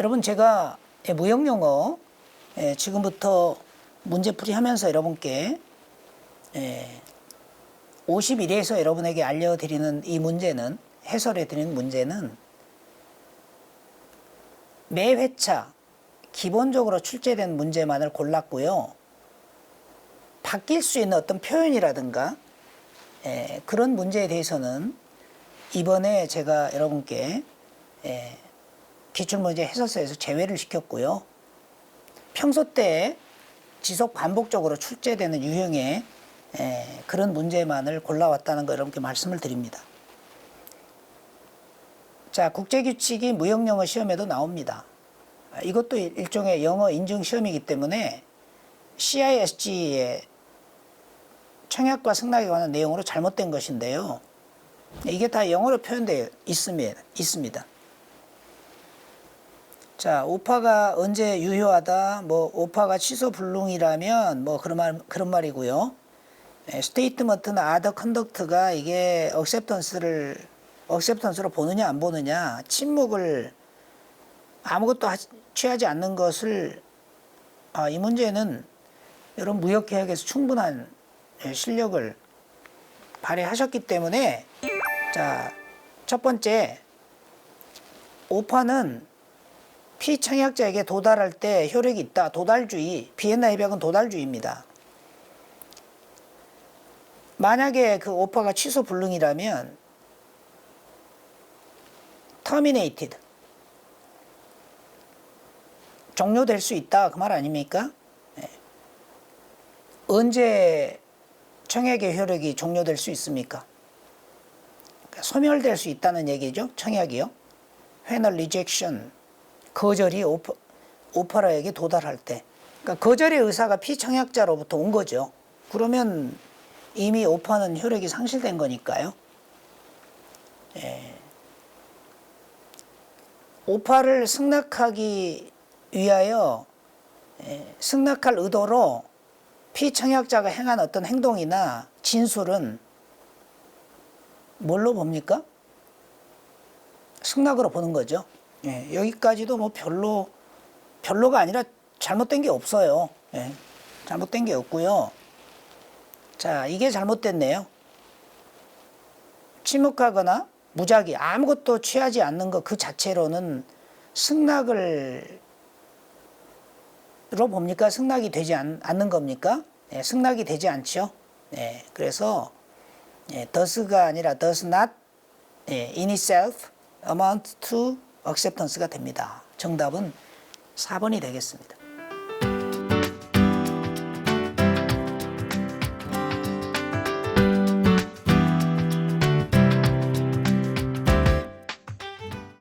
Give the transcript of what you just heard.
여러분 제가 예, 무형영어 예, 지금부터 문제풀이 하면서 여러분께 예, 51회에서 여러분에게 알려드리는 이 문제는 해설해드리는 문제는 매 회차 기본적으로 출제된 문제만을 골랐고요. 바뀔 수 있는 어떤 표현이라든가 예, 그런 문제에 대해서는 이번에 제가 여러분께 예, 기출문제 해설서에서 제외를 시켰고요. 평소 때 지속 반복적으로 출제되는 유형의 에, 그런 문제만을 골라왔다는 거 여러분께 말씀을 드립니다. 자, 국제규칙이 무형영어 시험에도 나옵니다. 아, 이것도 일- 일종의 영어 인증 시험이기 때문에 CISG의 청약과 승낙에 관한 내용으로 잘못된 것인데요. 이게 다 영어로 표현되어 있습니다. 자, 오파가 언제 유효하다? 뭐 오파가 취소 불능이라면 뭐 그런 말 그런 말이고요. 스테이트먼트나 아더 컨덕트가 이게 억셉턴스를 억셉턴스로 보느냐 안 보느냐 침묵을 아무것도 하- 취하지 않는 것을 아, 이 문제는 여러분 무역 계약에서 충분한 예, 실력을 발휘하셨기 때문에 자, 첫 번째 오파는 피청약자에게 도달할 때 효력이 있다. 도달주의. 비엔나 협약은 도달주의입니다. 만약에 그 오파가 취소 불능이라면 terminated 종료될 수 있다 그 말 아닙니까? 네. 언제 청약의 효력이 종료될 수 있습니까? 그러니까 소멸될 수 있다는 얘기죠. 청약이요. a rejection 거절이 오퍼, 오퍼라에게 도달할 때 그러니까 거절의 의사가 피청약자로부터 온 거죠. 그러면 이미 오퍼는 효력이 상실된 거니까요. 예. 오파를 승낙하기 위하여 예, 승낙할 의도로 피청약자가 행한 어떤 행동이나 진술은 뭘로 봅니까? 승낙으로 보는 거죠. 예, 여기까지도 뭐 별로 별로가 아니라 잘못된 게 없어요. 예, 잘못된 게 없고요. 자, 이게 잘못됐네요. 침묵하거나 무작위 아무것도 취하지 않는 것 그 자체로는 승낙을 로 봅니까? 승낙이 되지 않, 는 겁니까? 예, 승낙이 되지 않죠. 예, 그래서 예, does가 아니라 does not 예, in itself amount to acceptance가 됩니다. 정답은 4번이 되겠습니다.